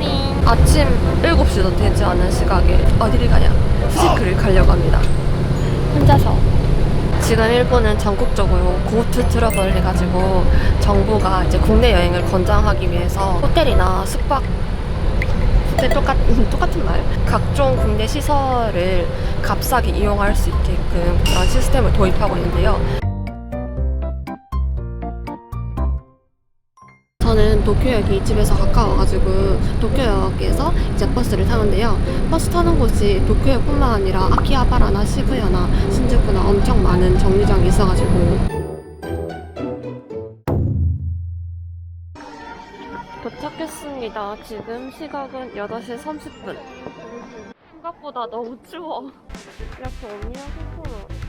굿모닝 아침 7시도 되지 않은 시각에 어디를 가냐? 후지크를 가려고 합니다. 혼자서? 지금 일본은 전국적으로 고투 트러블 해가지고 정부가 이제 국내 여행을 권장하기 위해서 호텔이나 숙박 호텔 똑같은 똑같은 말? 각종 국내 시설을 값싸게 이용할 수 있게끔 그런 시스템을 도입하고 있는데요. 도쿄역이 집에서 가까워가지고 도쿄역에서 이제 버스를 타는데요. 버스 타는 곳이 도쿄역뿐만 아니라 아키하바라나 시부야나 신주쿠나 엄청 많은 정류장이 있어가지고 도착했습니다. 지금 시각은 8시 30분. 생각보다 너무 추워. 이렇게 언니랑 소포로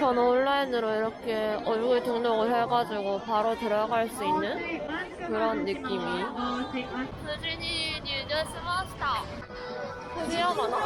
저는 온라인으로 이렇게 얼굴 등록을 해가지고 바로 들어갈 수 있는 그런 느낌이. 수진이 뉴저스 마스터. 후지야마나?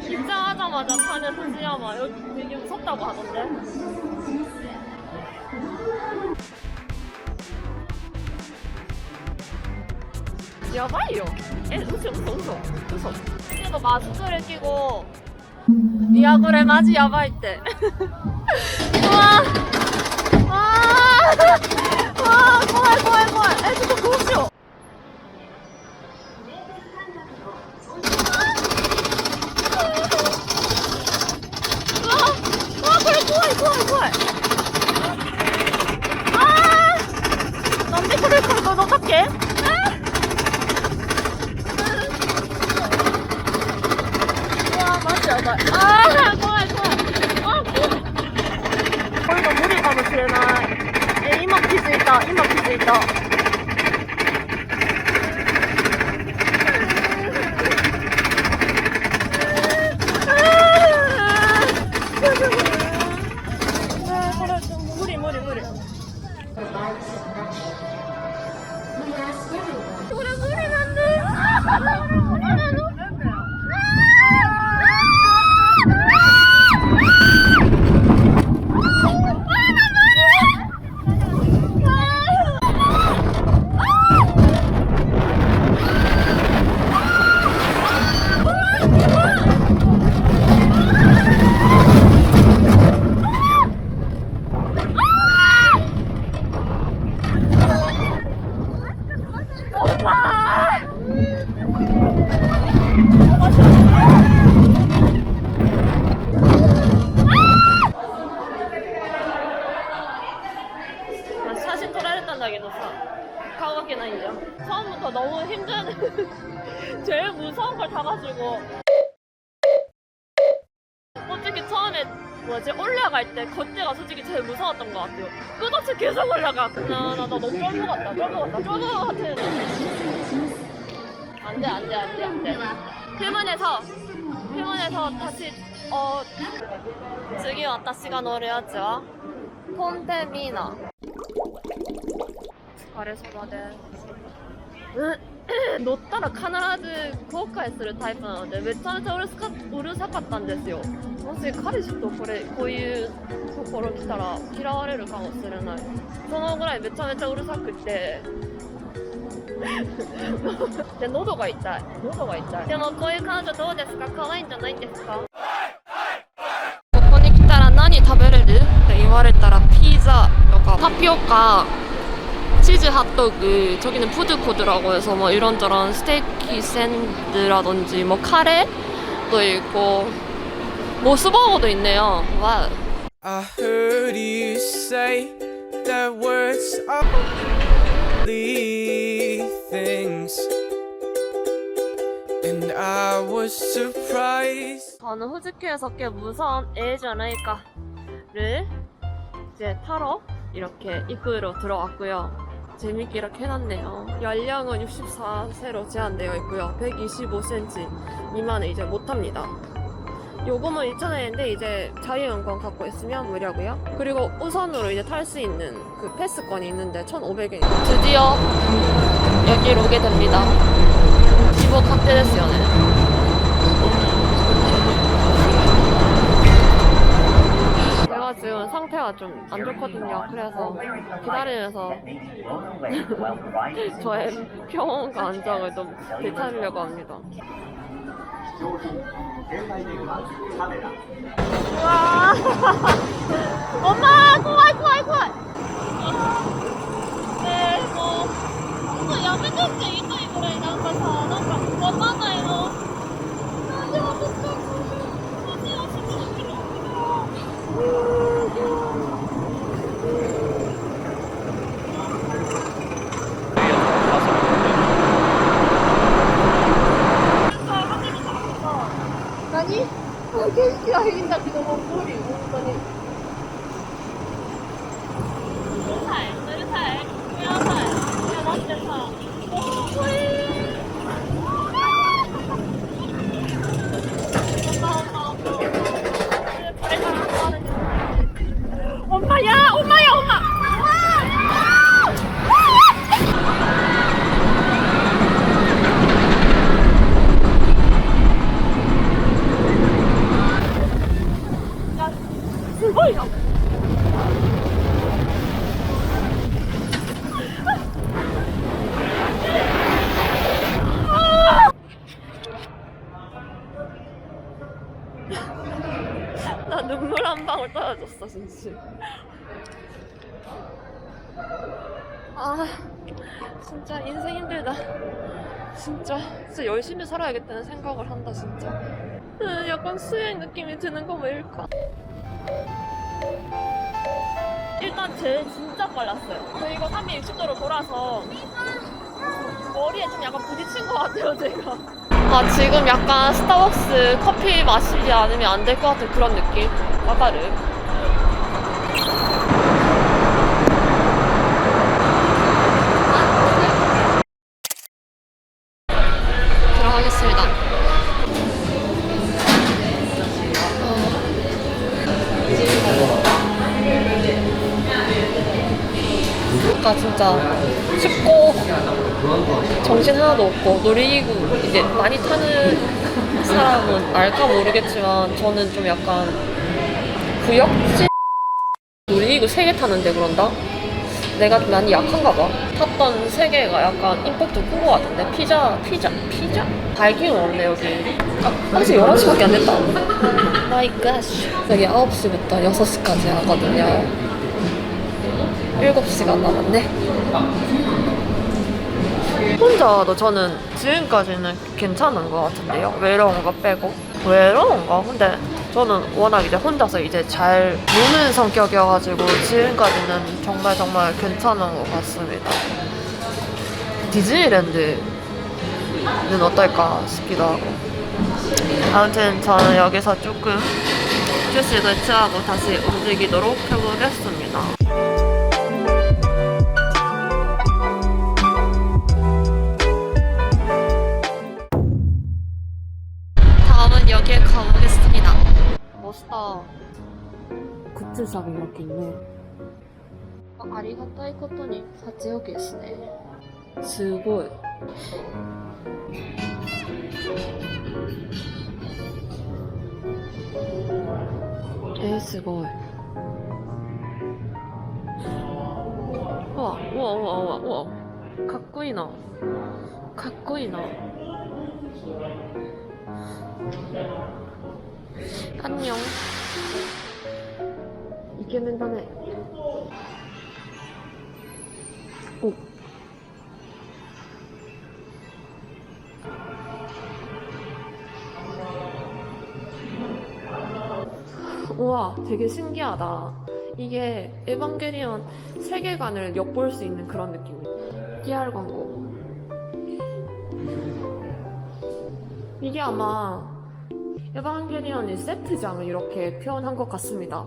입장하자마자 타는 후지야마. 여기 되게 무섭다고 하던데. 야바이요. 에, 웃어, 웃어, 웃어. 웃어. 그래도 마스크를 끼고 いやこれマジやばいって。うわ怖い怖い怖い。えちょっと今 처음부터 너무 힘든 제일 무서운 걸 타가지고 솔직히 처음에 뭐지 올라갈 때 그때가 솔직히 제일 무서웠던 것 같아요 끝없이 계속 올라가 나나 너무 쫄보 같다 쫄보 같다 쫄보 같은 안돼 안돼 안돼 안돼 휴문에서 휴문에서 다시 어 次私が乗るやつはポンテミーナお疲れ様です 乗ったら必ず後悔するタイプなのでめちゃめちゃうるさかうるさかったんですよ。もし彼氏とこれこういうところ来たら嫌われるかもしれない。そのぐらいめちゃめちゃうるさくて。で喉が痛い。喉が痛い。でもこういう彼女どうですか？可愛いんじゃないんですか？ここに来たら何食べれる？って言われたらピザとか。タピオカ。 치즈 핫도그 저기는 푸드코드라고 해서 뭐 이런저런 스테이키 샌드라든지 뭐 카레도 있고 모스버거도 있네요 와 I heard you say that words are things, and I was surprised. 저는 후즈키에서 꽤 무서운 에이저네이카를 이제 타러 이렇게 입구로 들어왔고요. 재밌게 이렇게 해놨네요. 연령은 64세로 제한되어 있고요. 125cm 미만은 이제 못합니다. 요금은 2,000원인데 이제 자유연권 갖고 있으면 무료고요. 그리고 우선으로 이제 탈 수 있는 그 패스권이 있는데 1,500엔. 드디어 여기로 오게 됩니다. 기본 확대됐어요, 네. 지금 상태가 좀 안 좋거든요. 그래서 기다리면서 저의 평온 감정을 좀 되찾으려고 합니다. 와 엄마 고아이 고아이 고아이 나 눈물 한 방울 떨어졌어 진짜. 아 진짜 인생 힘들다. 진짜 진짜 열심히 살아야겠다는 생각을 한다 진짜. 음, 약간 수행 느낌이 드는 거 왜일까 일단 제일 진짜 빨랐어요. 저희가 360도로 돌아서 머리에 좀 약간 부딪힌 것 같아요 제가. 아 지금 약간 스타벅스 커피 마시지 않으면 안 될 것 같은 그런 느낌? 와가르 아까 진짜 춥고 정신 하나도 없고 놀이기구 이제 많이 타는 사람은 알까 모르겠지만 저는 좀 약간 구역질 놀이기구 3개 타는데 그런다? 내가 좀 많이 약한가 봐. 탔던 세 개가 약간 임팩트 큰거 같은데 피자, 피자, 피자? 발기는 없네 여기. 아, 아직 11시밖에 안 됐다. 마이 갓. 여기 9시부터 6시까지 하거든요. 7시간 남았네. 혼자도 저는 지금까지는 괜찮은 것 같은데요. 외로운 거 빼고. 외로운 거? 근데 저는 워낙 이제 혼자서 이제 잘 노는 성격이어가지고 지금까지는 정말 정말 괜찮은 것 같습니다. 디즈니랜드는 어떨까 싶기도 하고. 아무튼 저는 여기서 조금 휴식을 취하고 다시 움직이도록 해보겠습니다. さんだけねありがたいことに初よけですね。すごい。えー、すごい。うわうわうわうわうわ。かっこいいな。かっこいいな。あんにょん 녕. 이케맨 다네. 오. 우와, 되게 신기하다. 이게 에반게리온 세계관을 엿볼 수 있는 그런 느낌이에요. PR 광고. 이게 아마 에반게리온의 세트장을 이렇게 표현한 것 같습니다.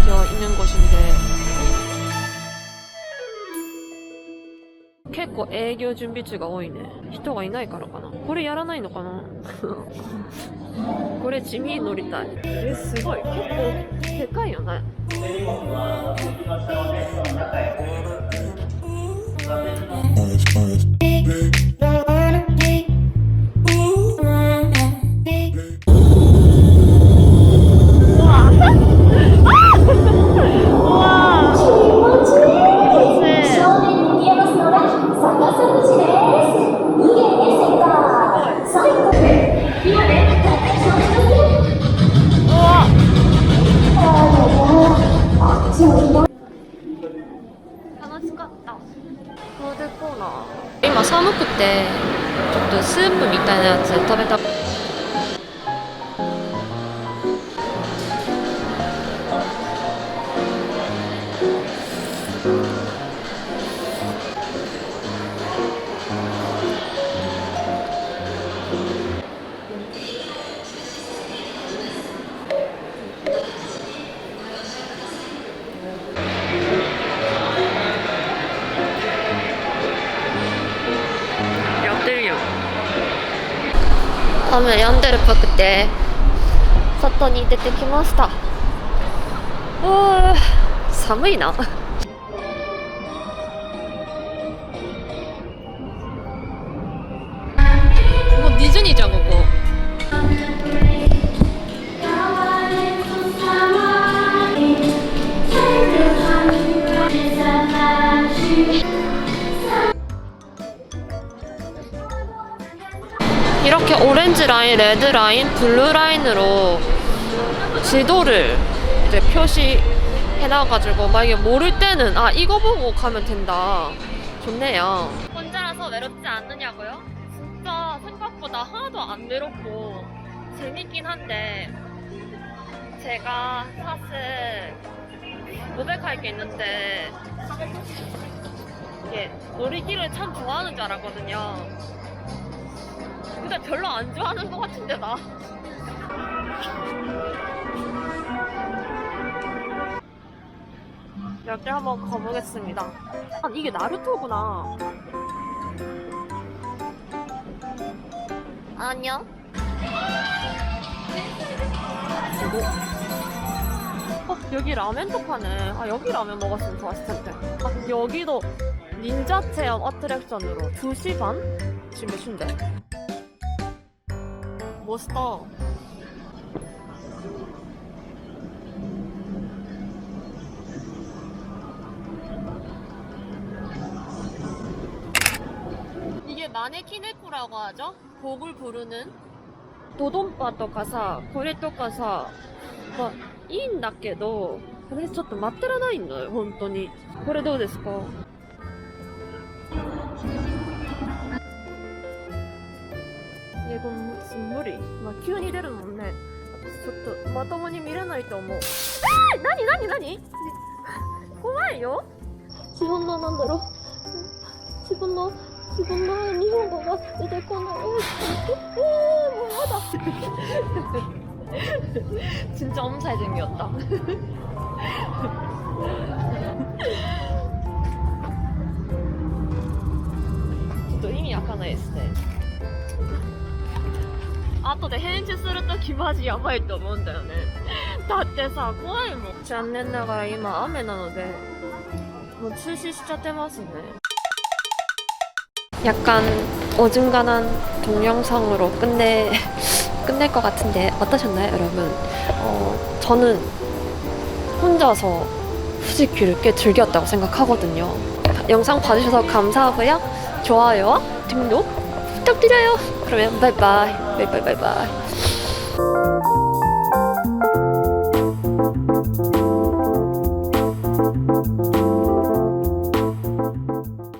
담겨 있는 곳인데結構営業準備中が多いね人がいないからかなこれやらないのかなこれ地味に乗りたいえすごい結構でかいよねとスープみたいなやつ食べた雨止んでるっぽくて。外に出てきました。うー寒いな。 이렇게 오렌지 라인, 레드 라인, 블루 라인으로 지도를 이제 표시해놔가지고 만약에 모를 때는 아 이거 보고 가면 된다. 좋네요. 혼자라서 외롭지 않느냐고요? 진짜 생각보다 하나도 안 외롭고 재밌긴 한데 제가 사실 고백할 게 있는데 이게 놀이기를 참 좋아하는 줄 알았거든요. 근데 별로 안 좋아하는 것 같은데 나. 여기 한번 가보겠습니다. 아 이게 나루토구나. 안녕. 어 여기 라멘도 파네. 아 여기 라면 먹었으면 좋았을 텐데. 아 여기도 닌자 체험 어트랙션으로 2시 반? 지금 몇 시인데? 멋있다. 이게 마네키네코라고 하죠? 곡을 부르는 도돈바 とかさこれとかさまあいいんだけどこれちょっと待ってらないのよ本当にこれどうですか これもう無理。まあ、急に出るもんね。ちょっと、まともに見れないと思う。えー、なになになに怖いよ自分のなんだろう。自分の、自分の日本語が出てこない。えー、もうやだ。 진짜 엄청 잘생겼다. 진짜 힘이 약간ないですね。 後で編集するときマジやばいと思うんだよね。だってさ、怖いもん。残念ながら今雨なので、もう中止しちゃってますね。 약간 어중간한 동영상으로 끝내 끝낼 것 같은데 어떠셨나요, 여러분? 어, 저는 혼자서 후지큐를 꽤 즐겼다고 생각하거든요. 영상 봐주셔서 감사하고요. 좋아요와 등록 부탁드려요. 그러면 바이바이, 바이바이, 바이바이.